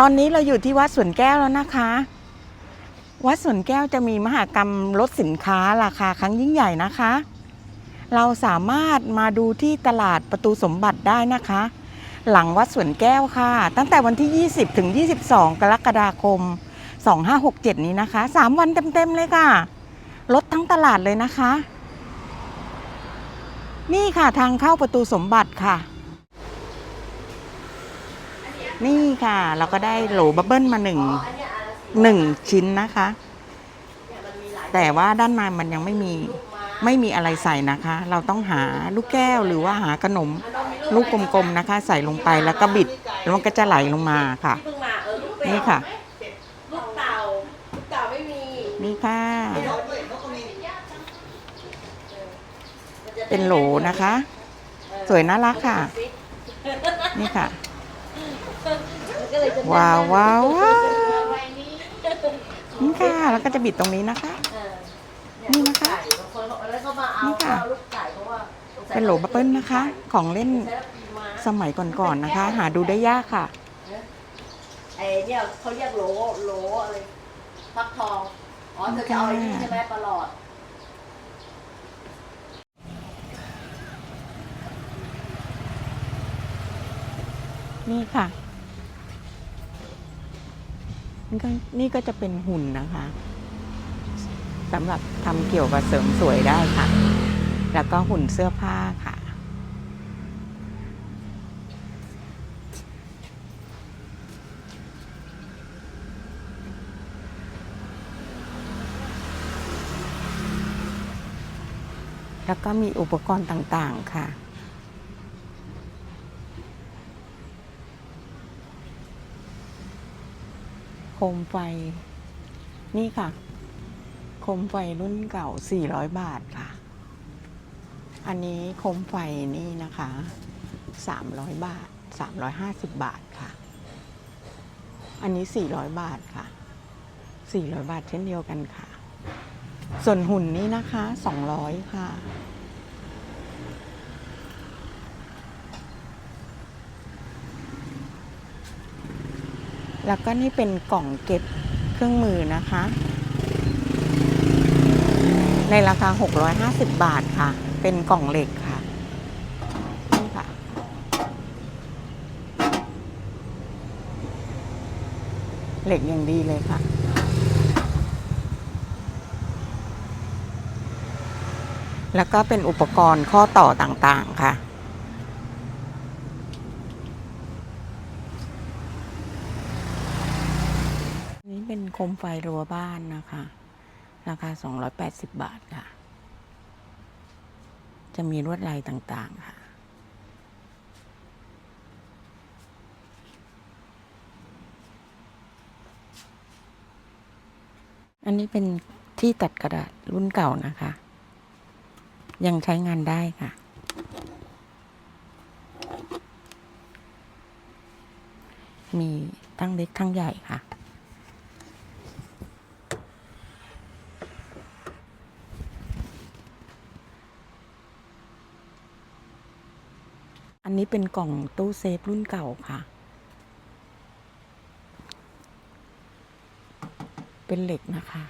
ตอนนี้เราอยู่ที่วัดสวนแก้วแล้วนะคะ วัดสวนแก้วจะมีมหากรรมลดสินค้าราคาครั้งยิ่งใหญ่นะคะ เราสามารถมาดูที่ตลาดประตูสมบัติได้นะคะ หลังวัดสวนแก้วค่ะ ตั้งแต่วันที่ 20 ถึง 22 กรกฎาคม 2567 นี้นะคะ 3 วันเต็มๆเลยค่ะ ลดทั้งตลาดเลยนะคะ นี่ค่ะทางเข้าประตูสมบัติค่ะ นี่ค่ะเราก็ได้โหลบับเบิ้ลมาหนึ่งหนึ่งชิ้นนะคะ แต่ว่าด้านในมันยังไม่มีไม่มีอะไรใส่นะคะ เราต้องหาลูกแก้วหรือว่าหาขนมลูกกลมๆนะคะ ใส่ลงไปแล้วก็บิดแล้วมันก็จะไหลลงมาค่ะ นี่ค่ะลูกเต่าลูกเต่าไม่มีนี่ค่ะ เป็นโหลนะคะ สวยน่ารักค่ะ นี่ค่ะ ก็เลยจะว้าวว้าวว้าววัยนี้นี่ค่ะแล้วก็จะบิดตรงนี้นะคะเออนี่นะคะไก่บางคนเขาแล้วเขามาเอานี่ค่ะเอาลูกไก่เพราะว่าสงสัยเป็นโหลบับเบิ้ลนะคะ ของเล่นใช้แล้วปีม้าสมัยก่อนๆนะคะ หาดูได้ยากค่ะไอ้เนี่ยเขาเรียกโหลโหลอะไรฟักทอง อ๋อเธอจะเอาไอ้นี่ใช่ไหมประหลอดนี่ค่ะ นี่ก็จะเป็นหุ่นนะคะสำหรับทำเกี่ยวกับเสริมสวยได้ค่ะ แล้วก็หุ่นเสื้อผ้าค่ะ แล้วก็มีอุปกรณ์ต่างๆค่ะ โคมไฟ นี่ค่ะ โคมไฟรุ่นเก่า 400 บาทค่ะ อันนี้โคมไฟนี่นะคะ 300 บาท 350 บาทค่ะ อันนี้ 400 บาทค่ะ 400 บาทเช่นเดียวกันค่ะ ส่วนหุ่นนี่นะคะ 200 ค่ะ แล้วก็นี่เป็นกล่องเก็บเครื่องมือนะคะ ในราคา 650 บาทค่ะ เป็นกล่องเหล็กค่ะนี่ค่ะ เหล็กอย่างดีเลยค่ะแล้วก็เป็นอุปกรณ์ข้อต่อต่างๆค่ะ นี่เป็นโคมไฟรั้วบ้านนะคะ ราคา 280 บาทค่ะ จะมีลวดลายต่างๆค่ะ อันนี้เป็นที่ตัดกระดาษรุ่นเก่านะคะ ยังใช้งานได้ค่ะมีทั้งเล็กทั้งใหญ่ค่ะ อั นี้เป็นกล่องตู้เซฟรุ่นเก่าค่ะ เป็นเหล็กนะคะ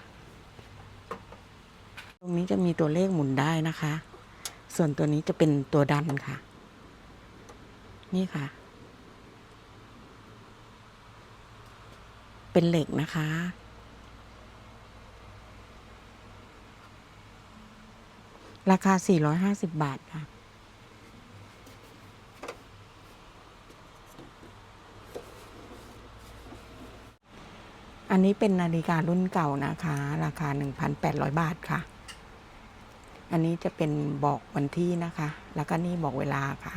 ตรงนี้จะมีตัวเลขหมุนได้นะคะ ส่วนตัวนี้จะเป็นตัวดันค่ะ นี่ค่ะ เป็นเหล็กนะคะราคา 450 บาทค่ะ อันนี้เป็นนาฬิการุ่นเก่านะคะ ราคา 1,800 บาทค่ะ อันนี้จะเป็นบอกวันที่นะคะ แล้วก็นี่บอกเวลาค่ะ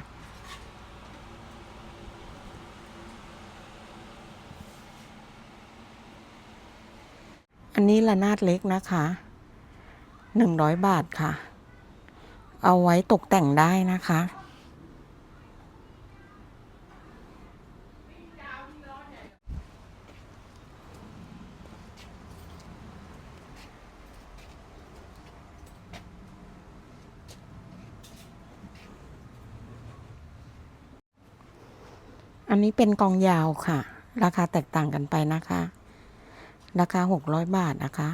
อันนี้ระนาดเล็กนะคะ 100 บาทค่ะ เอาไว้ตกแต่งได้นะคะ อันนี้เป็นกองยาวค่ะ ราคาแตกต่างกันไปนะคะ ราคา 600 บาทนะคะ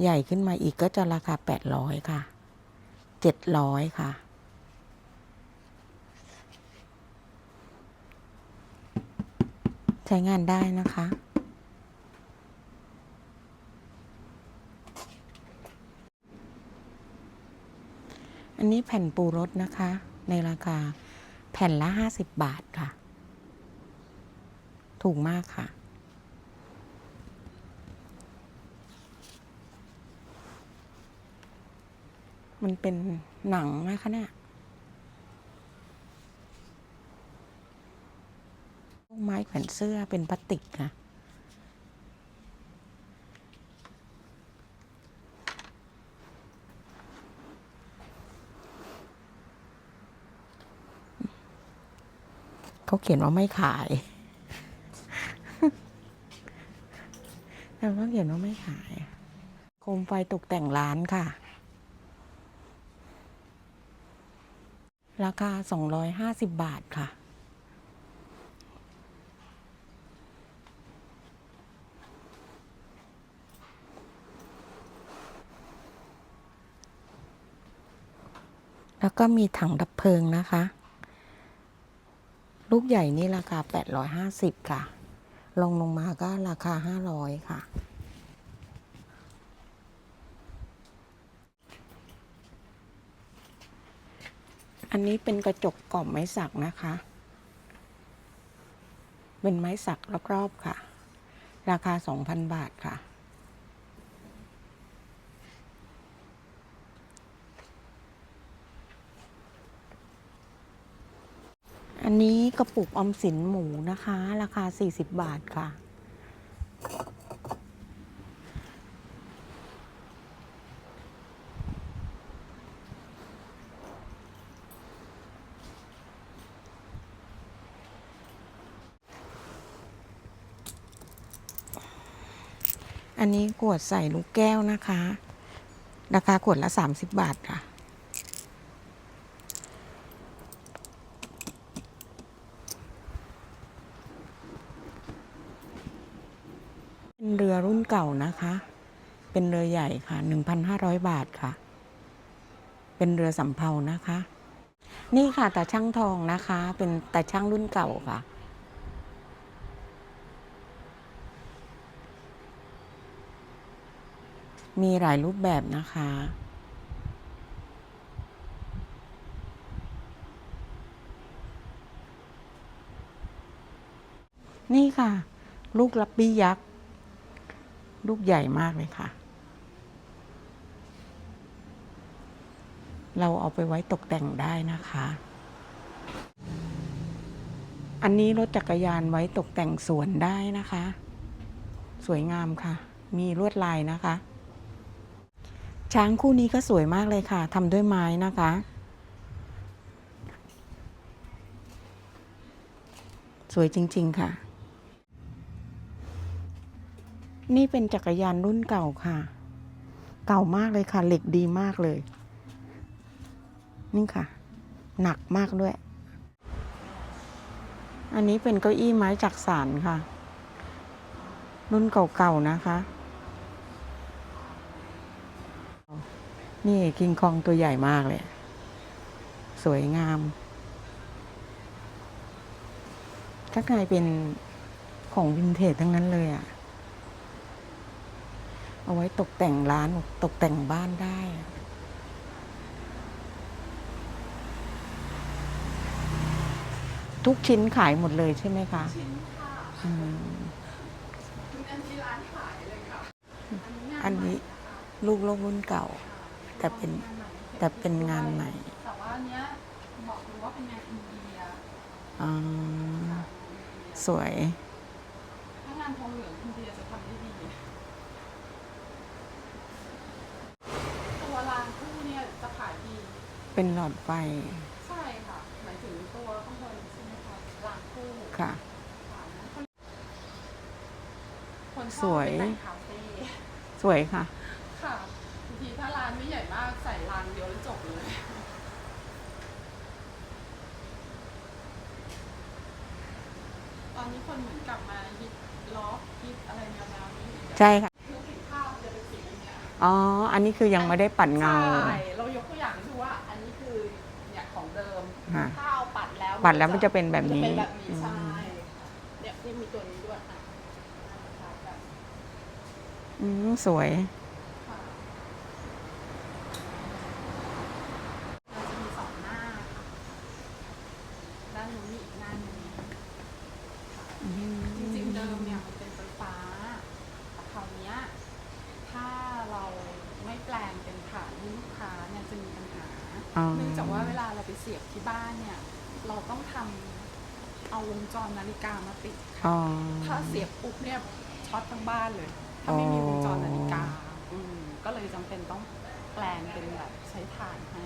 ใหญ่ขึ้นมาอีกก็จะราคา 800 ค่ะ 700 ค่ะ ใช้งานได้นะคะอันนี้แผ่นปูรสนะคะ ในราคาแผ่นละ 50 บาทค่ะ ถูกมากค่ะ มันเป็นหนังนะคะเนี่ยไม้แขวนเสื้อเป็นพลาสติกค่ะเขาเขียนว่าไม่ขาย แต่ว่าเขียนว่าไม่ขาย โคมไฟตกแต่งร้านค่ะ ราคา 250 บาทค่ะ แล้วก็มีถังดับเพลิงนะคะ ลูกใหญ่นี่ราคา 850 ค่ะ ลงลงมาก็ราคา 500 ค่ะ อันนี้เป็นกระจกกล่อมไม้สักนะคะ เป็นไม้สักรอบๆค่ะ ราคา 2,000 บาทค่ะ อันนี้กระปุกออมสินหมูนะคะ ราคา 40 บาทค่ะ อันนี้ขวดใส่ลูกแก้วนะคะ ราคาขวดละ 30 บาทค่ะ เป็น เก่านะคะ เป็นเรือใหญ่ค่ะ 1,500 บาทค่ะ เป็นเรือสำเภานะคะ นี่ค่ะตาช่างทองนะคะ เป็นตาช่างรุ่นเก่าค่ะมีหลายรูปแบบนะคะ นี่ค่ะ ลูกลับบี้ยักษ์ ลูกใหญ่มากเลยค่ะ เราเอาไปไว้ตกแต่งได้นะคะ อันนี้รถจักรยานไว้ตกแต่งสวนได้นะคะ สวยงามค่ะ มีลวดลายนะคะ ช้างคู่นี้ก็สวยมากเลยค่ะทำด้วยไม้นะคะสวยจริง ๆ ค่ะ นี่เป็นจักรยานรุ่นเก่าค่ะ เก่ามากเลยค่ะ เหล็กดีมากเลย นี่ค่ะ หนักมากด้วย อันนี้เป็นเก้าอี้ไม้จักสานค่ะ รุ่นเก่าๆนะคะ นี่คิงคองตัวใหญ่มากเลย สวยงามข้างในเป็นของวินเทจทั้งนั้นเลยอะ เอาไว้ตกแต่งร้านตกแต่งบ้านได้อะทุกชิ้นขายหมดเลยใช่ไหมคะชิ้นค่ะอืมทุกอันที่ร้านขายเลยค่ะอันนี้ลูกโลกรุ่นเก่า แต่เป็นแต่เป็นงานใหม่ แต่ว่าอันเนี้ยบอกเลยว่าเป็นงานอินเดียอ๋อสวย ถ้างานทองเหลืองอินเดียจะทำได้ดี ตัวรางคู่เนี่ย จะขายดีเป็นหลอดไฟใช่ค่ะหมายถึงตัวข้างบนใช่ไหมคะรางคู่ค่ะค่ะคนชสอบวย ไปแต่งคาเฟ่สวยค่ะ ค่ะบางทีถ้าร้านไม่ใหญ่มากใส่รางเดียวแล้วจบเลยตอนอนนี้คนเหมือนกลับมาฮิตล็อกฮิตอะไรแนวๆนี้อีกอะใช่ค่ะเครื่องกินข้าวมันจะเป็นสีอย่างเงี้ย อ๋อ อันนี้คือยังไม่ได้ปัดเงา ใช่ เดิมฮะถ้าเอาปัดแล้วปัดแล้วมันจะเป็นแบบนี้มัจะเป็นแบบนี้อืมใช่เนี่ยนี่มีตัวนี้ด้วยอะคล้ายกันอืมสวย ค่ะเราจะมีสองหน้าค่ะด้านนู้นมีอีกหน้าหนึง จริงๆเดิมเนี่ยมันเป็นไฟฟ้าแต่คราวเนี้ยถ้าเราไม่แปลงเป็นฐานให้ลูกค้าเนี่ยจะมีปัญหา อ๋อ เนื่องจากว่าเวลาเราไปเสียบที่บ้านเนี่ย เราต้องทำเอาวงจรนาฬิกามาติด อ๋อ ถ้าเสียบปุ๊บเนี่ยช็อตทั้งบ้านเลย ถ้าไม่มีวงจรนาฬิกาอืมก็เลยจำเป็นต้องแปลงเป็นแบบใช้ถ่านให้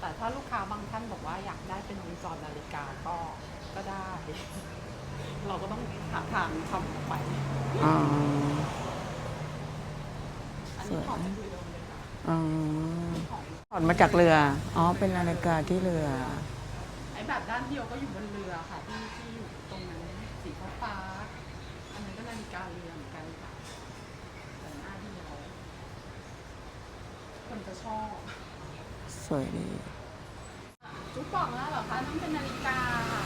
แต่ถ้าลูกค้าบางท่านบอกว่าอยากได้เป็นวงจรนาฬิกาก็ก็ได้ เราก็ต้องหาทางทำออกไป อ๋อ อันนี้ถอดจากเรือเลยค่ะ อ๋อข องถอดมาจากเรือ อ๋อ เป็นนาฬิกาที่เรือ ไอ้แบบด้านเดียวก็อยู่บนเรือค่ะที่ที่อยู่ตรงนั้นสีฟ้าฟ้าๆอันนั้นก็นาฬิกาเรือเหมือนกันค่ะแต่หน้าเดียวคนจะชอบสวยดี จุ๊บบอกแล้วเหรอคะนั่นเป็นนาฬิกาค่ะ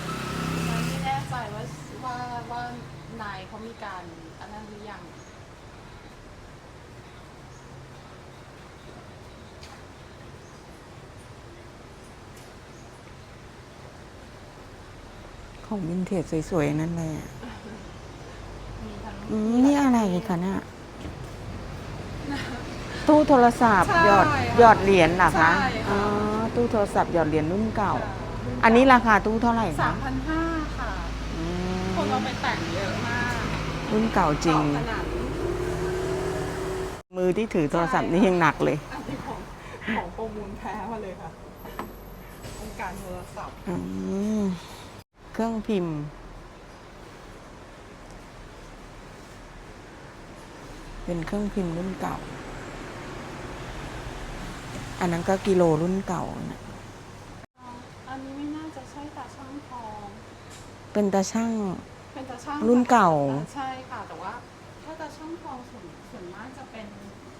ฉันไม่แน่ใจว่าว่าว่านายเขามีการอันนั้นหรือยัง ของวินเทจสวยๆ นั่นเลยอะมีทั้งอืมนี่อะไรคะเนี่ยตู้โทรศัพท์ ใช่หยอดค่ะหยอดเหรียญเหรอคะใช่ค่ะ อ๋อตู้โทรศัพท์หยอดเหรียญรุ่นเก่า อันนี้ราคาตู้เท่าไหร่สาคะมพันห้าค่ะ อืมคนเอาไปแต่งเยอะมากรุ่นเก่าจริง ขนาดนี้มือที่ถือโทรศัพท์นี่ยังหนักเลยอันนี้ของของประมูลแพ้มาเลยค่ะองค์การโทรศัพท์อืม เครื่องพิมพ์ เป็นเครื่องพิมพ์รุ่นเก่า อันนั้นก็กิโลรุ่นเก่านะอันนี้ไม่น่าจะใช่ตาช่างทอง เป็นตาช่าง เป็นตาช่างรุ่นเก่า ใช่ค่ะ แต่ว่า ถ้าตาช่างทองส่วนส่วนมากจะเป็น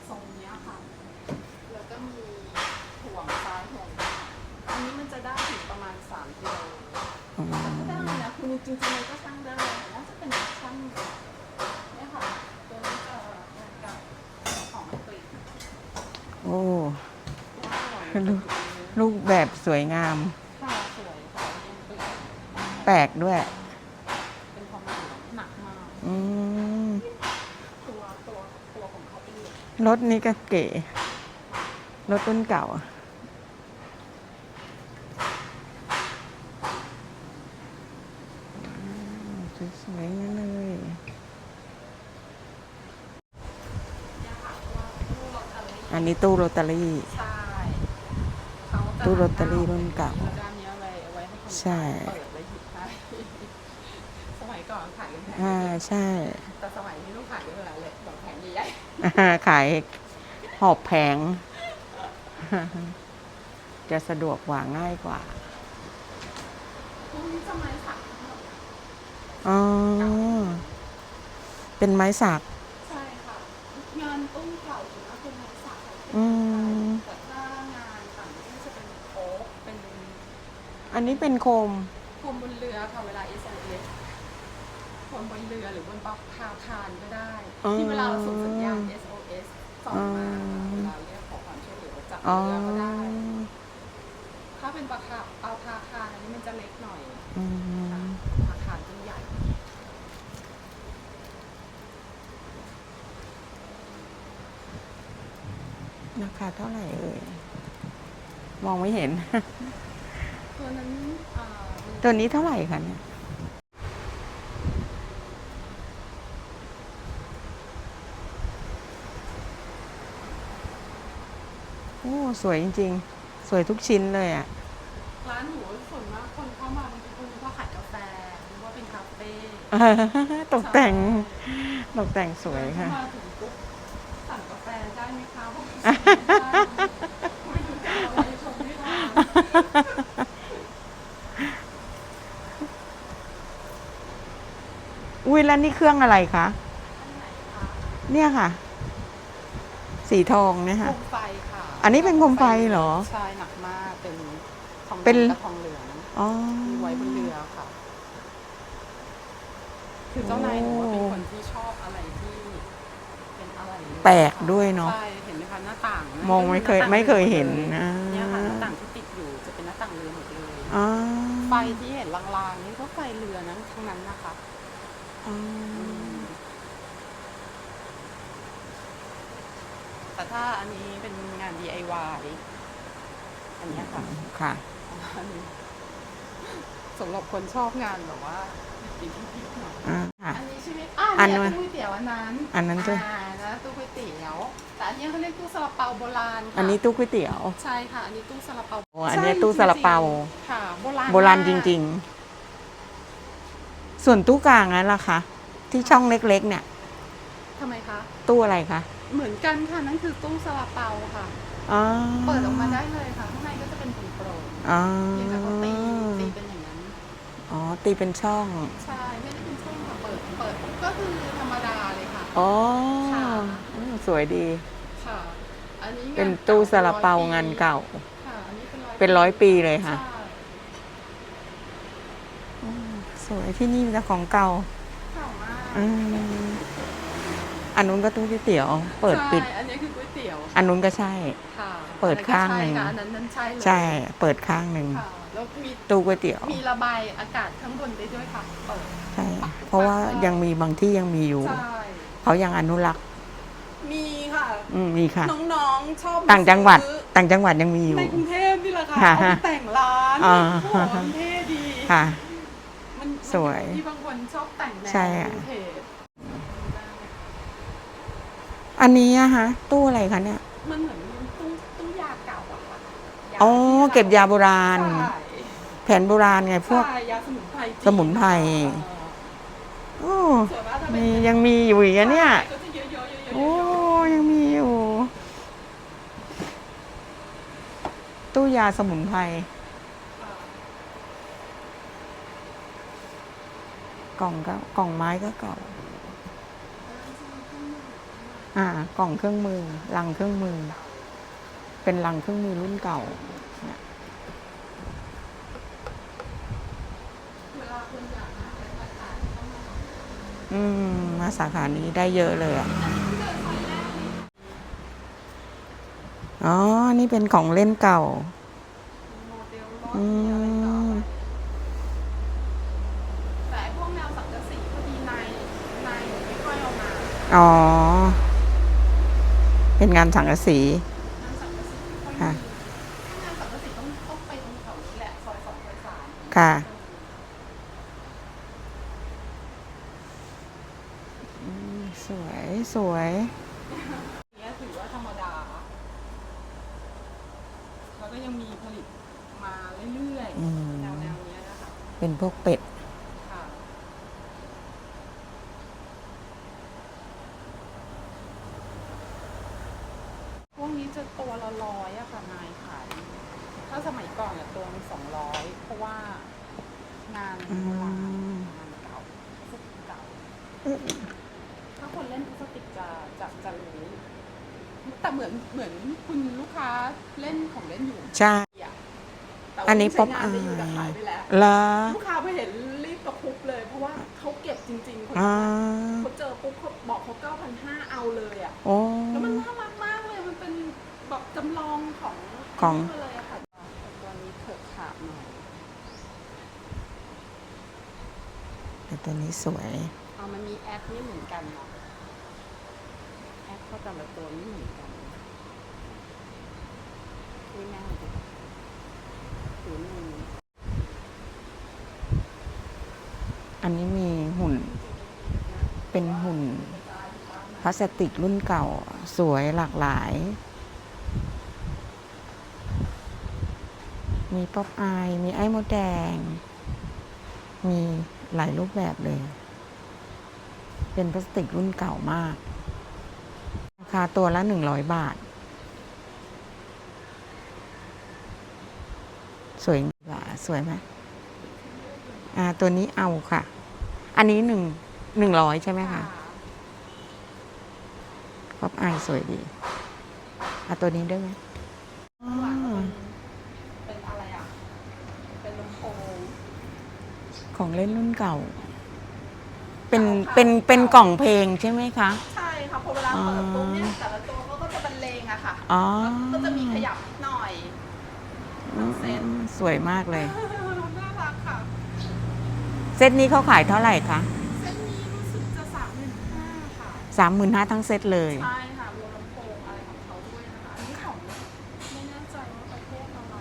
ทรงเนี้ยค่ะ แล้วก็มีห่วงซ้ายห่วงขวาอันนี้มันจะได้ถึงประมาณ3กิโล อืมก็ได้นะคือ จริงๆมันก็ช่างได้น่าจะเป็นช่างเนี่ยค่ะตัวนี้จะเหมือนกับของอังกฤษโอ้ว่าลูกรูปแบบสวยงาม ค่ะสวยค่ะอังกฤษแปลกด้วย เป็นทองเหลืองหนักมากอืมตัวตัวตัวของเขาเป็นเหล็กรถนี้ก็เก๋รถรุ่นเก่าอืมสวยๆงั้นเลย เนี่ยค่ะว่าตู้ลอตเตอรี่ อั นนี้ตู้โรตารี่ใช่เขาจะตู้ลอตเตอรี่รุ่นเก่าแล้วด้านนี้เอาไว้เอาไว้ให้คนใช่ เปิดแล้วหยิบได้สมัยก่อนขายกันแพงอ่าใช่แต่สมัยนี้ลูกขายกันเท่าไหร่เลยแบบแผงใหญ่อ่าขายหอบแผง จะสะดวกกว่าง่ายกว่า ๆพวกนี้จะไม้สักทั้งหมดอ๋อ เป็นไม้สัก ใช่ค่ะงานตู้เก่าส่ว อืมแต่ถ้างานต่างประเทศจะเป็นโอ๊กเป็นอันนี้เป็นโคมโคมบนเรือค่ะเวลา SOS โคมบนเรือหรือบนปลาพาคารก็ได้ อ๋อที่เวลาเราส่งสัญญาณ SOS ส่งมาอ๋อ เวลาเรียกขอความช่วยเหลือจากอ๋อเรือก็ได้ ถ้าเป็นปลาคาปลาพาคารอันนี้มันจะเล็กหน่อย อืค่ะม พาคารจะใหญ่ ราคาเท่าไหร่เอ่ย มองไม่เห็น ตัวนั้นอ่าตัวนี้เท่าไหร่คะเนี่ย โอ้ สวยจริง ๆ สวยทุกชิ้นเลยอะ ร้านหนูส่วนมากคนเข้ามาบางทีคนนึกว่าขายกาแฟนึกว่าเป็นคาเฟ่ตกแต่ง ตกแต่งสวยค่ะ เข้ามาถึงปุ๊บสั่งกาแฟได้ไหมคะบ อกสั่งไม่ได้ไม่รู้จะเอาอะไรชงให้ทานอุ้ยแล้วนี่เครื่องอะไรคะ เนี่ยค่ะ สีทองเนี่ยโคค่ะมไฟค่ะอันนี้เป็นโคมไฟเหรอใช่หนักมากเป็นทองเป็นแดงกับทองเหลืองอ๋อ มีไว้บนเรือค่ะ คือเจ้านายหนูว่าเป็นคนที่ชอบอะไรที่ เป็นอะไรแปลกด้วยเนาะ ใช่เห็นไหมคะหน้าต่างนะมองไม่เคยหน้าต่างไม่เคยเห็นรือนะ เนี่ยค่ะหน้าต่างที่ติดอยู่จะเป็นหน้าต่างเรือหมดเลยอ๋อไฟที่เห็นลางๆนี่ก็ไฟเรือนั้นทั้งนั้นนะคะอ๋อแต่ถ้าอันนี้เป็นงาน DIY อันเนี้ยค่ะ ค่ะ อันนี้สำหรับคนชอบงานแบบว่าดีพิๆหน่อยอ่าค่ะ อันนี้ใช่ไหมอ้าวอันเนี่ยนู้นตู้ก๋วยเตี๋ยวอันนั้นอันนั้นตู้อ่านะตู้ก๋วย เตี๋ยว แต่อันนี้เขาเรียกตู้ซาลาเปาโบราณค่ะอันนี้ตู้ก๋วยเตี๋ยว ใช่ค่ะ อันนี้ตู้ซาลาเปาโอ้อันนี้ใช่ตู้ซาลาเปา จริงๆค่ะโบราณโบราณมกจริง ๆ ส่วนตู้กลางนั้นล่ะคะ ที่ช่องเล็กๆ เนี่ยทำไมคะ ตู้อะไรคะเหมือนกันค่ะ นั่นคือตู้ซาลาเปาค่ะ อ๋อเปิดออกมาได้เลยค่ะ ข้างในก็จะเป็นโปร่งอ๋อๆเพียงแต่เขาตีตีเป็นอย่างนั้น อ๋อ ตีเป็นช่อง ใช่ ไม่ได้เป็นช่องค่ะ เปิด เปิดก็คือธรรมดาเลยค่ะ อ๋อค่ะอืม สวยดี ค่ะอันนี้งเป็นตู้ซาลาเปาร้อยปีงานเก่า ค่ะอันนี้เป็นร้อยเป็นร้อยปีเลยค่ะ ใช่อืมสวยที่นี่มีแต่ของเก่าเก่ามากอืมอันนู้นก็ตู้ก๋วยเตี๋ยว เปิดปิด ใช่อันนี้คือก๋วยเตี๋ยวอันนู้นก็ใช่ ค่ะเปิดข้างหนึ่ง อันนั้นก็ใช่ค่ะอันนั้นนั่นใช่เลยใช่ เปิดข้างหนึ่งค่ะแล้วมีตู้ก๋วยเตี๋ยว มีระบายอากาศข้างบนได้ด้วยค่ะเปิดใช่ เพราะว่ายังมีบางที่ยังมีอยู่ ใช่เขายังอนุรักษ์ มีค่ะ อืมมีค่ะ น้องๆชอบต่างจังหวัดซื้อต่างจังหวัดยังมีอยู่ ในกรุงเทพนี่แหละค่ะค่ะเอาไปแต่งร้านอ่า โอ้โหมันเท่ดีค่ะมันสวยที่บางคนชอบแต่งแนวใช่อะ วินเทจอันนี้อะฮะ ตู้อะไรคะเนี่ยมันเหมือนตู้ตู้ยาเก่าอะค่ะยาอ๋อที่รเก็บยาโบราณ ใช่แผนโบราณไงพวก ใช่ยาสมุนไพรจีสมุนไพร เออโอ้ส่วนมากถ้าเป็นมียังมีอยู่อีกอะเนี่ยก็จะเยอะๆๆๆๆ โอ้ยังมีอยู่ ตู้ยาสมุนไพรกล่องก็กล่องไม้ก็เก่าอ่ากล่องเครื่องมือลังเครื่องมือ เป็นลังเครื่องมือรุ่นเก่าอยากหาอะไรมาขายต้องมาอืม มาสาขานี้ได้เยอะเลยอะ อ๋อ นี่เป็นของเล่นเก่าโมเดลรถอืมีอะไรต่อมไปแต่ไอ้พวกแนวสังกะสีพอดีนายนายไม่ค่อยเอามาอ๋อ เป็นงานสังกะสี งานสังกะสีไม่ค่อยมีค่ะถ้างานสังกะสีต้องต้องไปตรงแถวนี้แหละซอยสองซอยสาม ค่ะ อืมสวยสวย เนี้ยถือว่าธรรมดา แล้วก็ยังมีผลิตมาเรื่อย อืม ๆแนวแนวๆเนี้ยนะคะ เป็นพวกเป็ดค่ะพวกนี้จะตัวละร้อยอะค่ะนายขายถ้าสมัยก่อนอะตัวมันสองร้อยเพราะว่างานโบราณอืมงานเก่าพวกเก่า ถ้าคนเล่นพลาสติกจะจะจะรู้แต่เหมือนเหมือนคุณลูกค้าเล่นของเล่นอยู่ใช่ อะแต่ว่าอันนี้ใช้ป๊อปงาอานได้อยู่ แต่ขายยไปแล้วเหรอลูกค้าไปเห็นรีบตะครุบเลย เพราะว่าเขาเก็บจริงๆคนอ่านี้เขาเจอปุ๊บเขาบอกเขาเก้าพันห้าเอาเลยอะ โอ้ แล้วมันน่ารักมากเลย มันเป็นแบบจำลองของของนนี้มาเลยอะค่ะตัวนี้เถิดขาดหน่อย แต่ตัวนี้สวย เอามันมีแอปนี่เหมือนกันเนาะแอปเขาแต่ละตัวไม่เหมือนกันนี่ง่ายดีถือหนึ่ง อันนี้มีหุ่น เป็นหุ่นพลาสติกรุ่นเก่าสวยหลากหลาย มีป๊อปอาย มีไอ้มดแดง มีหลายรูปแบบเลย เป็นพลาสติกรุ่นเก่ามาก ราคาตัวละหนึ่งร้อยบาท สวยกว่าสวยไหมอ่า ตัวนี้เอาค่ะ อันนี้หนึ่งหนึ่งร้อยใช่ไหมคะ ป๊อปอายสวยดีเอาตัวนี้ด้วยไหมข้างหลังก็เป็นเป็นอะไรอะ เป็นลำโพงของเล่นรุ่นเก่า เป็นเป็นเป็นกล่องเพลงใช่ไหมคะ ใช่ค่ะพอเวลาเปิดปุ๊บเนี่ยแต่ละตัวเขาก็จะบรรเลงอะค่ะอ๋อก็จะมีขยับนิดหน่อยอืมเซ็ตสวยมากเลย น่ารักค่ะ เซตนี้เขาขายเท่าไหร่คะ 35,000ทั้งเซตเลย ใช่ค่ะรวมลำโพงอะไรของเขาด้วยนะคะอันนี้ของไม่แน่ใจว่าประเทศอะไร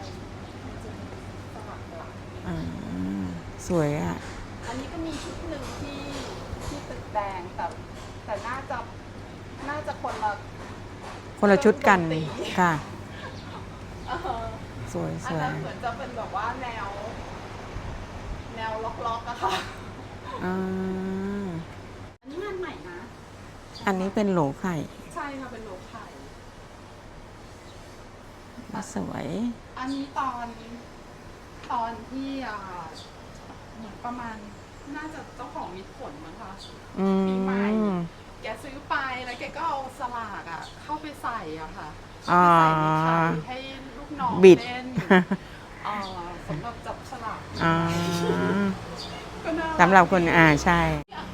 สลัสวยอะ อันนี้ก็มีชุดหนึ่งที่ที่ตึกแดงแต่แต่น่าจะน่าจะคนละคนละชุดกันค่ะสวยสวยนั้นเหมือนจะเป็นแบบว่าแนว แนวล็อกๆอะค่ะ อ่า อันนี้เป็นโหลไข่ ใช่ค่ะเป็นโลไข่ สวย อันนี้ตอนตอนที่อ่าเหมือนประมาณน่าจะเจ้าของมิตรผลมั้งคะอืปีใหม่ม แกซื้อไปแล้วแกก็เอาสลากอะ เข้าไปใส่อะค่ะอ่าเข้าไปใส่ในไข่ให้ลูกน้องบิด เล่นเอ่อสำหรับจับฉลากอ่าก็น่า สำหรับคนอ่าใช่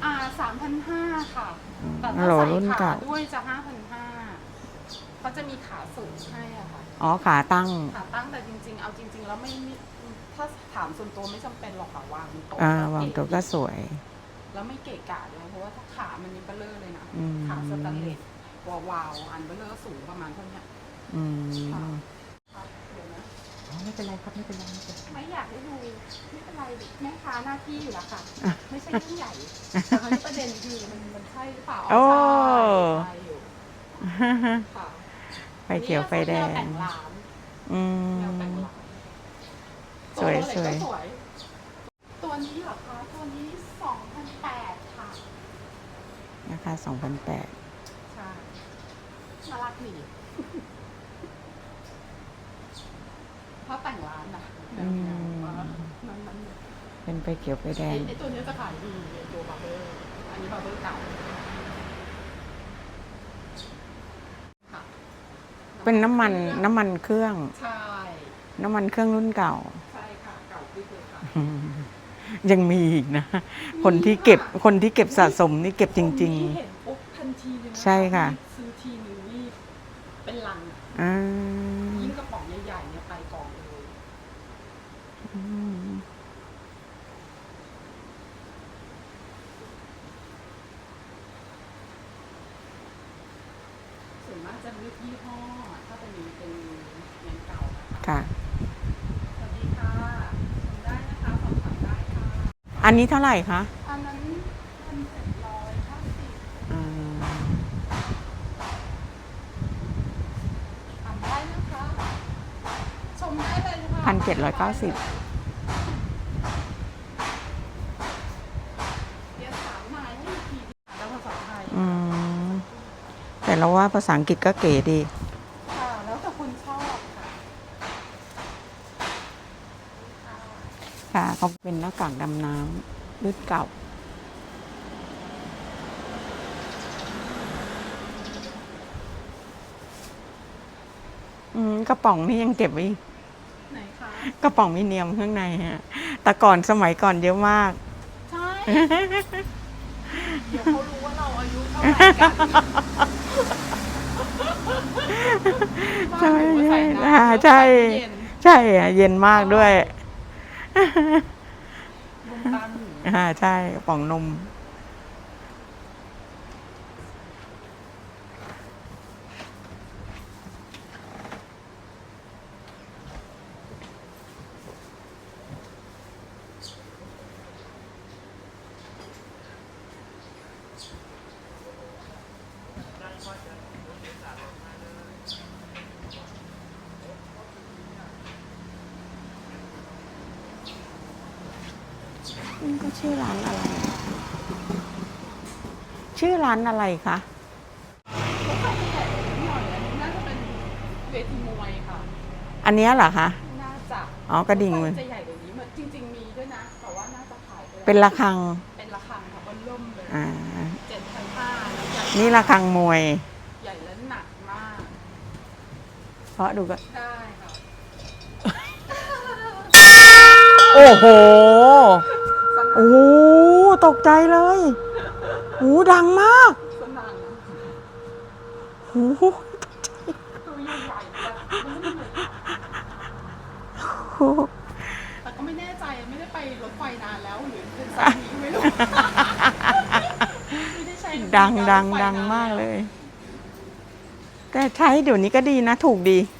อ่าสามพันห้าค่ะแต่ ฮั ถ้าลโหลใส่รุ่นขาเก่าด้วยจะห้าพันห้าเขาจะมีขาสูงให้อะค่ะ อ๋อขาตั้ง ขาตั้งแต่จริง ๆ เอาจริง ๆ แล้วไม่ไม่ถ้าถามส่วนตัวไม่จำเป็นหรอกค่ะวางโต๊ะอ่าก็วางเก๋ตัวก็สวย แล้วไม่เกะกะด้วยเพราะว่าถ้าขามันนี่เบลเลอร์เลยนะอืม ขาสแตนเลสวาวาวๆอันเบลเลอร์สูงประมาณเท่าเนี้ย อืมครับเดี๋ยวนะ ไม่เป็นไรครับไม่เป็นไรไม่เป็นไร ไม่อยากให้ดูไม่เป็นไรแม่ค้าหน้าที่อยู่แล้วค่ะ อะไม่ใช่เรื่องใหญ่แต่คราวนี้ประเด็นคือมันมันใช่หรือเปล่าโอ้ ใช่ใช่อยู่ค่ะไฟเขียวไฟแดนี่ก็งแต่งร้านอืแนวแต่งม ร้านสวยตัวเล็กก็สวย ตัวนี้เหรอคะ ตัวนี้สองพันแปดค่ะนะคะสองพันแปดใช่น่ารักดี ถ้าแต่งร้านนะแนวแนวว่านั้นนั้นเลยเป็นไฟเขียวไฟแดไอ้งไอ้ตัวเนี้ยจะขายดีไอ้ตัวบาร์เบอร์ อันนี้บาร์เบอร์เก่าค่ะเป็นน้ำมันน้ำมันเครื่อง ใช่น้ำมันเครื่องรุ่นเก่า ใช่ค่ะ เก่าที่สุดค่ะอืมยังมีอีกนะ คนที่เก็บคนที่เก็บสะสมนี่เก็บจริง คนที่เห็นปุ๊บทันทีเลยนใช่ค่ะซื้อทีนึงนี่เป็นลังอะๆอ่า ยิ่งกระป๋องใหญ่ๆเนี่ยไปกองเลย อืม ส่วนมากจะเลือกยี่ห้อ ถ้าเป็นเป็นงานเก่านะคะ ค่ะ สวัสดีค่ะชมได้นะคะสอบถามได้ค่ะ อั นนี้เท่าไหร่คะ อันนั้นพันเจ็ดร้อยเก้าสิบอ่าถามได้นะคะ ชมได้เลยค่ะพันเจ็ดร้อยเก้าสิบเดี๋ยวถามนายให้อีกทีแล้วภาษาไทย อืมแต่เราว่าภาษาอังกฤษก็เก๋ดี ค่ะ แล้วแต่คนชอบค่ะค่ะ ค่ะเขาเป็นหน้ากากดำน้ำรุ่นเก่า อืมกระป๋องนี่ยังเก็บไว้อีกไหนคะกระป๋องมิเนียมข้างในฮะ แต่ก่อนสมัยก่อนเยอะมาก ใช่เดี๋ยวเขารู้ว่าเราอายุเท่าไหร่กันใช่บ้านหนูใส่น้ำอ่าใช่เย็น ใช่อะเย็นมากด้วยลมตามหนู อ่าใช่กระป๋องนม นี่ก็ชื่อร้านอะไร ชื่ อร้านอะไรคะเขาใส่กระแสนิดหน่อยอันนี้น่าจะเป็นเวทีมวยค่ะอันเนี้ยเหรอคะ น่าจะอ๋อกระดิ่งมือจะใหญ่กว่านี้เหมือนจริง ๆ มีด้วยนะ แต่ว่าน่าจะขายไปแล้วเป็นระฆังเป็นระฆังค่ะบนล่มเลยอ่าเจ็ดพันห้าแล้วใหญ่นี่ระฆังมวย ใหญ่และหนักมาก เพราะดูก็ได้ค่ะโอ้โหโอ้โหตกใจเลยโอ้โหดังมากสนั่นโอ้โหตัวใหญ่ๆแบบบึ้มเลยแต่ก็ไม่แน่ใจไม่ได้ไปรถไฟนานแล้วหรือเป็นสามีก็ไม่รู้ไม่ได้ใช้ดังดังรถไฟดังนนมากเลย แต่ใช้เดี๋ยวนี้ก็ดีนะ ถูกดีใ